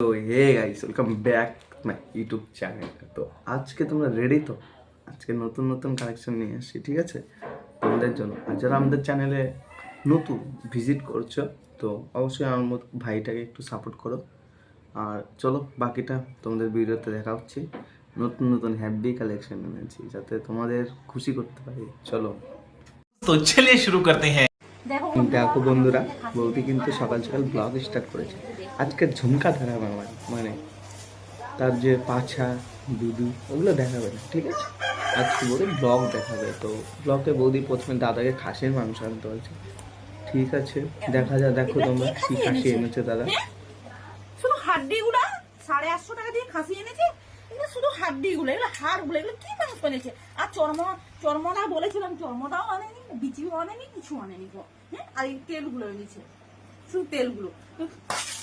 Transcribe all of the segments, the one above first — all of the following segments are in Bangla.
তো hey guys welcome back my YouTube channel তো, আজকে তোমরা রেডি তো? আজকে নতুন নতুন কালেকশন নিয়ে আসছি ঠিক আছে? তোমাদের জন্য। আর যারা আমাদের চ্যানেলে নতুন ভিজিট করছ, তো অবশ্যই আমার মতো ভাইটাকে একটু সাপোর্ট করো। আর চলো, বাকিটা তোমাদের ভিডিওতে দেখা হচ্ছে। নতুন নতুন হ্যাপি কালেকশন এনেছি, যাতে তোমাদের খুশি করতে পারি। চলো। তো চলিয়ে শুরু করতে হ্যাঁ। দেখো বন্ধুরা বৌদি কিন্তু সকাল সকাল ব্লগ স্টার্ট করেছে। আজকে ঝুমকা দেখাবে আমার মানে তার যে পাছা দুদু ওগুলো দেখাবে না ঠিক আছে? আজকে বৌদি ব্লগ দেখাবে তো ব্লগে বৌদি প্রথমে দাদাকে খাসির মাংস আনতে বলছে। ঠিক আছে দেখা যা দেখো তোমরা কি খাসি এনেছে? দাদা। শুধু হাড্ডি গুলা সাড়ে আটশো টাকা দিয়ে খাসি এনেছে? কিন্তু শুধু হাড্ডি গুলো এগুলো হাড়গুলো এগুলো কি মানুষ এনেছে আর চর্ম চর্মটা বলেছিলাম চর্মটাও আনেনি বিচিও আনেনি কিছু আনেনি গো। হ্যাঁ? আর এই তেলগুলো এনেছে শুধু তেলগুলো।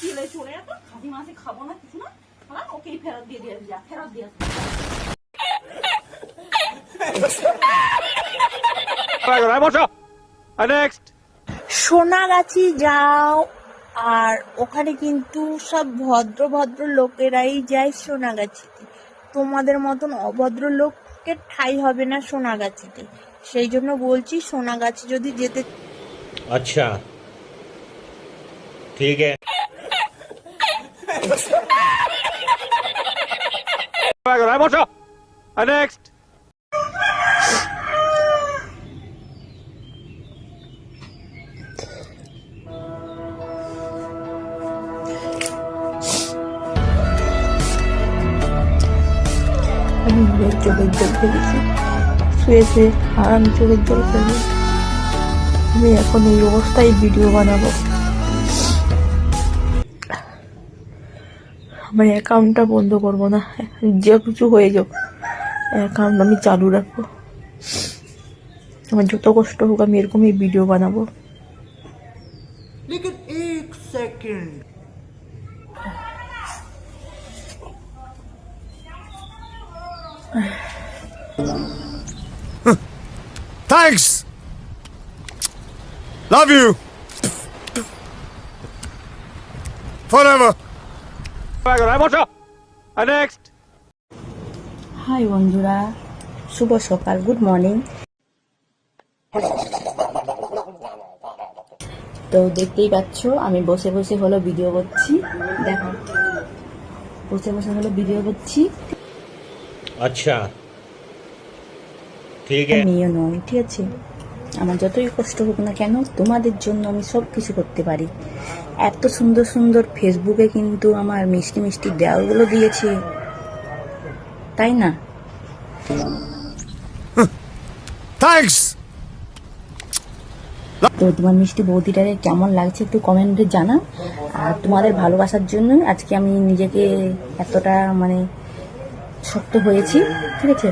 তেলে চলে যেত খাসি মাসে খাব না কিছু না হ্যাঁ? ওকেই ফেরত দিয়ে দিয়ে যা ফেরত দিয়ে আসব। সোনাগাছি যাও আর ওখানে কিন্তু সব ভদ্র ভদ্র লোকেরাই যায় সোনাগাছিতে তোমাদের মতন অভদ্র লোককে ঠাই হবে না সোনাগাছিতে। সেই জন্য বলছি সোনাগাছি যদি যেতে আচ্ছা। ঠিক আছে। নেক্সট আমি চোখের জল ফেলেছি শুয়ে শুয়ে আর আমি চোখের জল ফেলব আমি এখন এই অবস্থায় ভিডিও বানাবো আমার অ্যাকাউন্টটা বন্ধ করব না। যে কিছু হয়ে যাক, অ্যাকাউন্ট আমি চালু রাখব। আমার যত কষ্ট হোক আমি এরকমই ভিডিও বানাবো। Thanks! Love you! Forever! Next hi বন্ধুরা। শুভ সকাল গুড মর্নিং তো দেখতেই পাচ্ছ আমি বসে বসে হলো ভিডিও করছি। দেখো। বসে বসে হলো ভিডিও করছি। আচ্ছা। ঠিক আছে। নিও নয় ঠিক আছে। আমার যতই কষ্ট হোক না কেন তোমাদের জন্য আমি সব কিছু করতে পারি। এত সুন্দর সুন্দর ফেসবুকে কিন্তু আমার মিষ্টি মিষ্টি দেওয়ালগুলো দিয়েছে। তাই না? থ্যাঙ্কস তো তোমার মিষ্টি বৌদিটারে কেমন লাগছে একটু কমেন্টে জানা আর তোমাদের ভালোবাসার জন্য আজকে আমি নিজেকে এতটা মানে শক্ত হয়েছি ঠিক আছে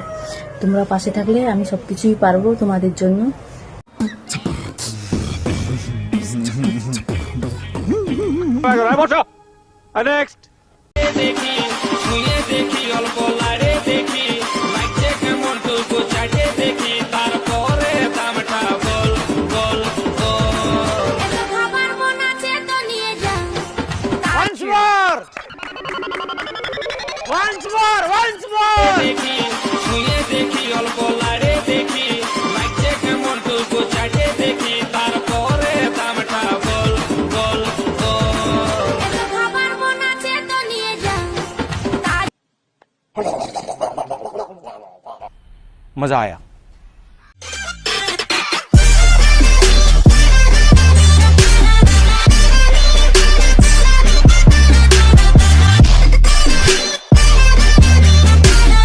তোমরা পাশে থাকলে আমি সব কিছুই পারব তোমাদের জন্য once more, once more. দেখি শুয়ে দেখি অল্প লাড়ে দেখি লাগছে কেমন টুকু চাটে দেখি তারপরে দামটা বল বল বল মজা আয়া